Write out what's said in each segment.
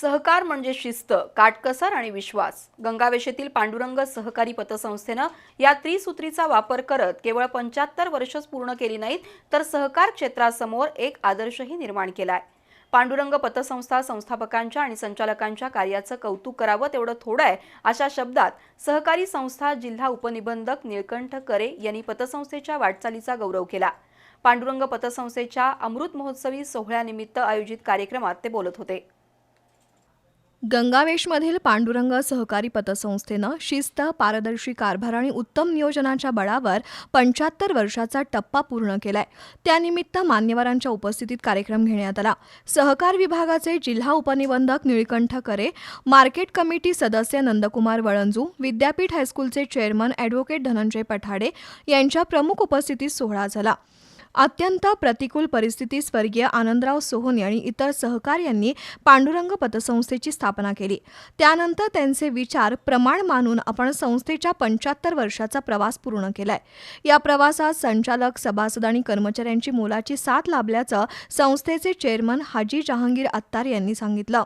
सहकार म्हणजे शिस्त काटकसर आणि विश्वास. गंगावेशेतील पांडुरंग सहकारी पतसंस्थेनं या त्रिसूत्रीचा वापर करत केवळ पंच्याहत्तर वर्षच पूर्ण केली नाहीत तर सहकार क्षेत्रासमोर एक आदर्शही निर्माण केलाय. पांडुरंग पतसंस्था संस्थापकांच्या आणि संचालकांच्या कार्याचं कौतुक करावं तेवढं थोडं आहे अशा शब्दात सहकारी संस्था जिल्हा उपनिबंधक निळकंठ करे यांनी पतसंस्थेच्या वाटचालीचा गौरव केला. पांडुरंग पतसंस्थेच्या अमृत महोत्सवी सोहळ्यानिमित्त आयोजित कार्यक्रमात ते बोलत होते. गंगावेशमधील पांडुरंग सहकारी पतसंस्थेनं शिस्त पारदर्शी कारभार आणि उत्तम नियोजनाच्या बळावर पंच्याहत्तर वर्षाचा टप्पा पूर्ण केलाय. त्यानिमित्त मान्यवरांच्या उपस्थितीत कार्यक्रम घेण्यात आला. सहकार विभागाचे जिल्हा उपनिबंधक निळकंठ करे मार्केट कमिटी सदस्य नंदकुमार वळंजू विद्यापीठ हायस्कूलचे चेअरमन ॲडव्होकेट धनंजय पठाडे यांच्या प्रमुख उपस्थितीत सोहळा झाला. अत्यंत प्रतिकूल परिस्थितीत स्वर्गीय आनंदराव सोहोनी आणि इतर सहकार्यांनी पांडुरंग पतसंस्थेची स्थापना केली. त्यानंतर त्यांचे विचार प्रमाण मानून आपण संस्थेच्या पंच्याहत्तर वर्षाचा प्रवास पूर्ण केलाय. या प्रवासात संचालक सभासद आणि कर्मचाऱ्यांची मोलाची साथ लाभल्याचं संस्थेचे चेअरमन हाजी जहांगीर अत्तार यांनी सांगितलं.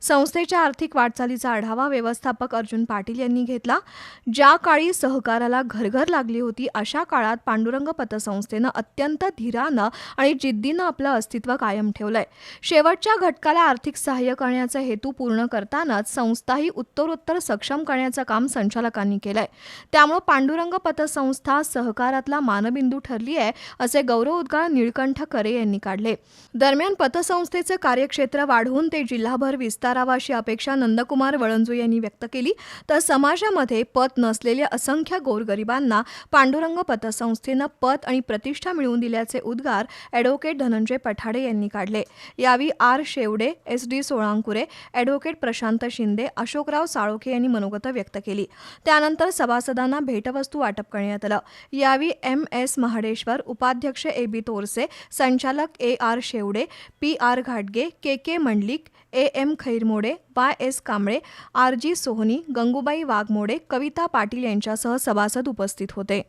संस्थेच्या आर्थिक वाटचालीचा आढावा व्यवस्थापक अर्जुन पाटील यांनी घेतला. ज्या काळी सहकाराला घरघर लागली होती अशा काळात पांडुरंग पतसंस्थेनं अत्यंत धीरानं आणि जिद्दीनं आपलं अस्तित्व कायम ठेवलंय. शेवटच्या घटकाला आर्थिक सहाय्य करण्याचा हेतू पूर्ण करतानाच संस्थाही उत्तरोत्तर सक्षम करण्याचं काम संचालकांनी केलंय. त्यामुळे पांडुरंग पतसंस्था सहकारातला मानबिंदू ठरली आहे असे गौरवोद्गार निळकंठ करे यांनी काढले. दरम्यान पतसंस्थेचं कार्यक्षेत्र वाढवून ते जिल्हाभर विस्तारावा अशी अपेक्षा नंदकुमार वळंजू यांनी व्यक्त केली. तर समाजामध्ये पत नसलेल्या असंख्य गोरगरिबांना पांडुरंग पतसंस्थेनं पत आणि प्रतिष्ठा मिळवून दिल्याचे उद्गार ॲडव्होकेट धनंजय पठाडे यांनी काढले. यावेळी R Shevade S D Solankure advocate Prashant Shinde Ashokrao Salokhe यांनी मनोगत व्यक्त केली. त्यानंतर सभासदांना भेटवस्तू वाटप करण्यात आलं. यावेळी एम एस महाडेश्वर उपाध्यक्ष ए बी तोरसे संचालक A R Shewade P R घाटगे K K Mandlik A M M Khairmode Y S Kamble R G Sohani Gangubai Waghmode Kavita Patil यांच्यासह सभासद उपस्थित होते.